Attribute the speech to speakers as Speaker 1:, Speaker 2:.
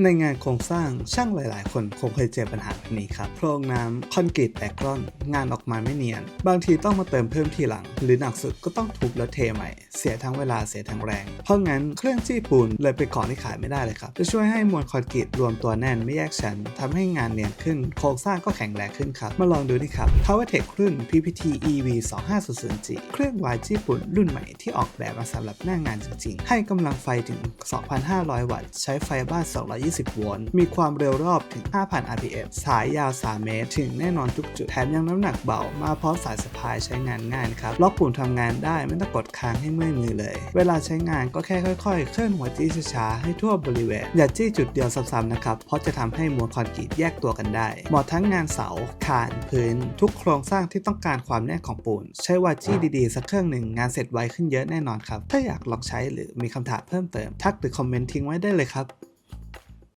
Speaker 1: ในงานโครงสร้างช่างหลาย ๆ คนคงเคยเจอปัญหาแบบนี้ครับโพรงน้ำคอนกรีตแตกร่อน งานออกมาไม่เนียน บางทีต้องมาเติมเพิ่มทีหลัง หรือหนักสุดก็ต้องทุบแล้วเทใหม่ เสียทั้งเวลาเสียทั้งแรง เพราะงั้นเครื่องจี้ปูนเลยเป็นของที่ขายไม่ได้เลยครับ จะช่วยให้มวลคอนกรีตรวมตัวแน่นไม่แยกชั้นทำให้งานเนียนขึ้น โครงสร้างก็แข็งแรงขึ้นครับ มาลองดูดิครับ PowerTech รุ่น PPT EV 2500G เครื่องวายจี้ปูนรุ่นใหม่ที่ออกแบบมาสำหรับหน้างานจริง ๆ ให้กำลังไฟถึง 2,500 วัตต์ ใช้ไฟบ้าน200 220 โวลต์ มีความเร็วรอบถึง 5,000 rpm สายยาว 3 เมตร ถึงแน่นอนทุกจุด แถมยังน้ำหนักเบา มาพร้อมสายสะพายใช้งานง่ายครับ ล็อกปุ่มทำงานได้ไม่ต้องกดค้างให้เมื่อยมือเลย เวลาใช้งานก็แค่ค่อยๆ เคลื่อนหัวจี้ช้าๆ ให้ทั่วบริเวณ อย่าจี้จุดเดียวซ้ำๆนะครับ เพราะจะทำให้มวลคอนกรีตแยกตัวกันได้ เหมาะทั้งงานเสา คาน พื้น ทุกโครงสร้างที่ต้องการความแน่นของปูน ใช้วาจี้ดีๆ สักเครื่องหนึ่งงานเสร็จไวขึ้นเยอะแน่นอนครับ ถ้าอยากลองใช้หรือมีคำถามเพิ่มเติม ทักหรือคอมเมนต์ทิ้งไว้ได้เลยครับ